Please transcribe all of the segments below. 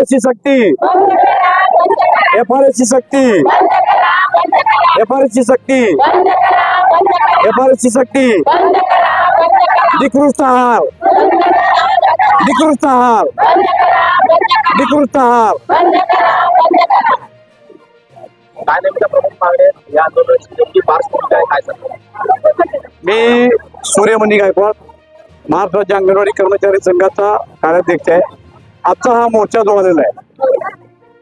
ची सक्ती. F R ची सक्ती. एफ आर ची सक्ती. एफ आर ची सक्ती. निकृष्ट आहार. निकृष्ट आहार. निकृष्ट आहार. काय नेमक्या प्रमुख मागण्या आहेत? या आंदोलनाची नेमकी पार्श्वभूमी काय काय सांगतो मी सूर्यमणी गायकवाड महाराष्ट्र राज्य अंगणवाडी कर्मचारी संघाचा कार्याध्यक्ष आहे. आजचा हा मोर्चा जो आलेला आहे.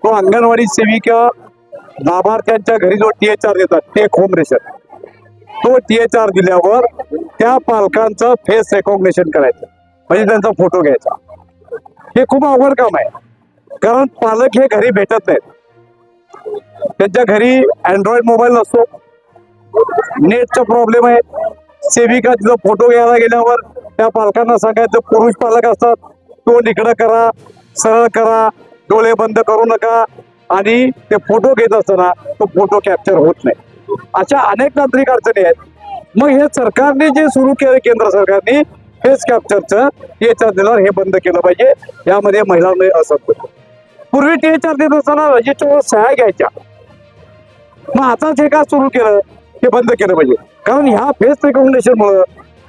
तो अंगणवाडी सेविका लाभार्थ्यांच्या घरी जो टी एच आर देतात टेक होम रेशन तो टी एच आर दिल्यावर त्या पालकांचं फेस रेकॉग्नेशन करायचं. म्हणजे त्यांचा फोटो घ्यायचा. हे खूप अवघड काम आहे. कारण पालक हे घरी भेटत नाहीत. त्यांच्या घरी अँड्रॉइड मोबाईल नसतो. नेटचा प्रॉब्लेम आहे. सेविका तिथं फोटो घ्यायला गेल्यावर त्या पालकांना सांगायचं पुरुष पालक असतात. तोंड इकडं करा सरळ करा डोळे बंद करू नका आणि ते फोटो घेत असताना तो फोटो कॅप्चर होत नाही. अशा अनेक तांत्रिक अडचणी आहेत. मग हे सरकारने जे सुरू केलं केंद्र सरकारने फेस कॅप्चरचं टीएचआर देणार हे बंद केलं पाहिजे. यामध्ये महिलांना असत पूर्वी टीएचआर देत असताना रजिस्टरवर सह्या घ्यायच्या. मग आताच हे का सुरू केलं? हे बंद केलं पाहिजे. कारण ह्या फेस रेकमेंडेशन मुळे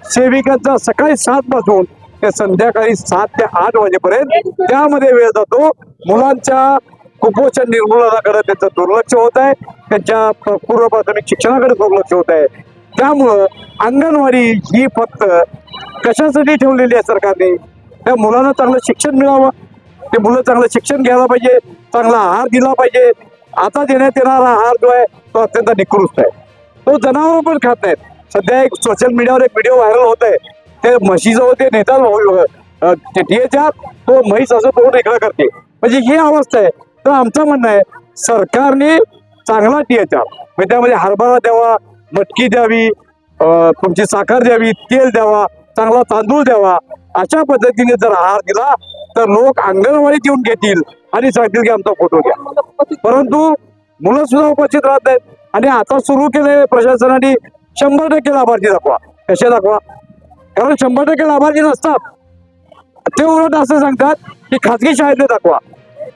सेविकांचा सकाळी सात पासून ते संध्याकाळी सात ते आठ वाजेपर्यंत त्यामध्ये वेळ जातो. मुलांच्या कुपोषण निर्मूलनाकडे त्यांचं दुर्लक्ष होत आहे. त्यांच्या पूर्व प्राथमिक शिक्षणाकडे दुर्लक्ष होत आहे. त्यामुळं अंगणवाडी ही फक्त कशासाठी ठेवलेली आहे सरकारने? त्या मुलांना चांगलं शिक्षण मिळावं. ते मुलं चांगलं शिक्षण घ्यायला पाहिजे. चांगला आहार दिला पाहिजे. आता देण्यात येणारा आहार जो आहे तो अत्यंत निकृष्ट आहे. तो जनावर पण खात नाहीत. सध्या एक सोशल मीडियावर एक व्हिडिओ व्हायरल होत आहे ते म्हशीजवळ ते नेतात टी तो म्हैस असं तोंड इकडं करते. म्हणजे ही अवस्था आहे. तर आमचं म्हणणं आहे सरकारने चांगला टीएचआर म्हणजे त्यामध्ये हरभरा द्यावा मटकी द्यावी तुमची साखर द्यावी तेल द्यावा चांगला तांदूळ द्यावा अशा पद्धतीने जर आहार दिला तर लोक अंगणवाडीत येऊन घेतील आणि सांगतील की आमचा फोटो घ्या. परंतु मुलं सुद्धा उपस्थित राहत नाहीत. आणि आता सुरू केले प्रशासनाने शंभर टक्के लाभार्थी दाखवा. कसे दाखवा? कारण शंभर टक्के लाभार्थी नसतात. ते उलट असं सांगतात की खाजगी शाळेतले दाखवा.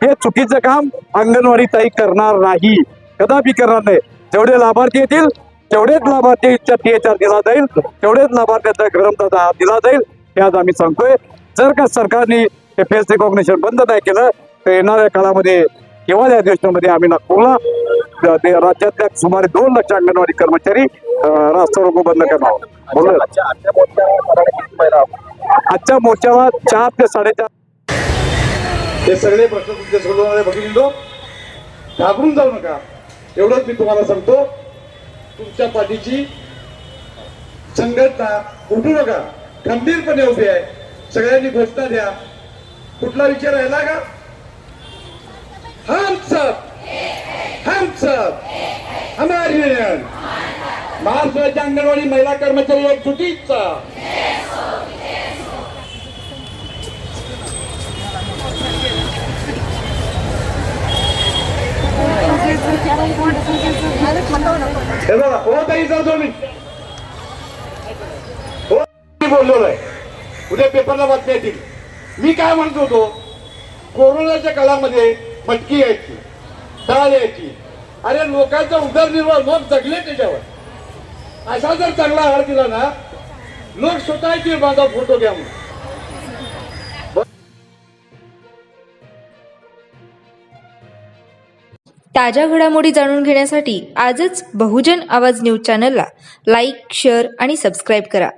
हे चुकीचं काम अंगणवाडी ताई करणार नाही. कदापि करणार नाही. जेवढे लाभार्थी येतील तेवढेच लाभार्थीच्या टी एच आर दिला जाईल. तेवढेच लाभार्थ्याचा गरमताचा दिला जाईल. हे आज आम्ही सांगतोय. जर का सरकारने हे फेस रिकॉग्नेशन बंद नाही केलं तर येणाऱ्या काळामध्ये किंवा या देशामध्ये आम्ही नागपूरला ते राज्यातल्या सुमारे दोन लक्ष अंगणवाडी कर्मचारी अ, रास्ता रोको बंद करणार आहोत. आजच्या मोर्चाला चार ते साडेचार हे सगळे प्रश्न तुमच्या सोडवणारे भगिनींनो घाबरून जाऊ नका एवढंच मी तुम्हाला सांगतो तुमच्या पाठीची संघटना उठू नका खंबीरपणे उभी आहे सगळ्यांनी घोषणा द्या कुठला विचार राहिला का हम सब हम सब हमारी युनियन महाराष्ट्र अंगणवाडी महिला कर्मचारी एकजुटीचा हे बघा हो हो मी उद्या पेपरला बातम्या येतील. मी काय म्हणत होतो कोरोनाच्या काळामध्ये मटकी यायची डाळ यायची. अरे लोकांचा उदरनिर्वाह लोक जगले त्याच्यावर. असा जर चांगला आहार दिला ना लोक स्वतः येतील माझा फोटो घ्या म्हणून. ताज्या घडामोडी जाणून घेण्यासाठी आजच बहुजन आवाज न्यूज चॅनलला लाईक शेअर आणि सबस्क्राईब करा.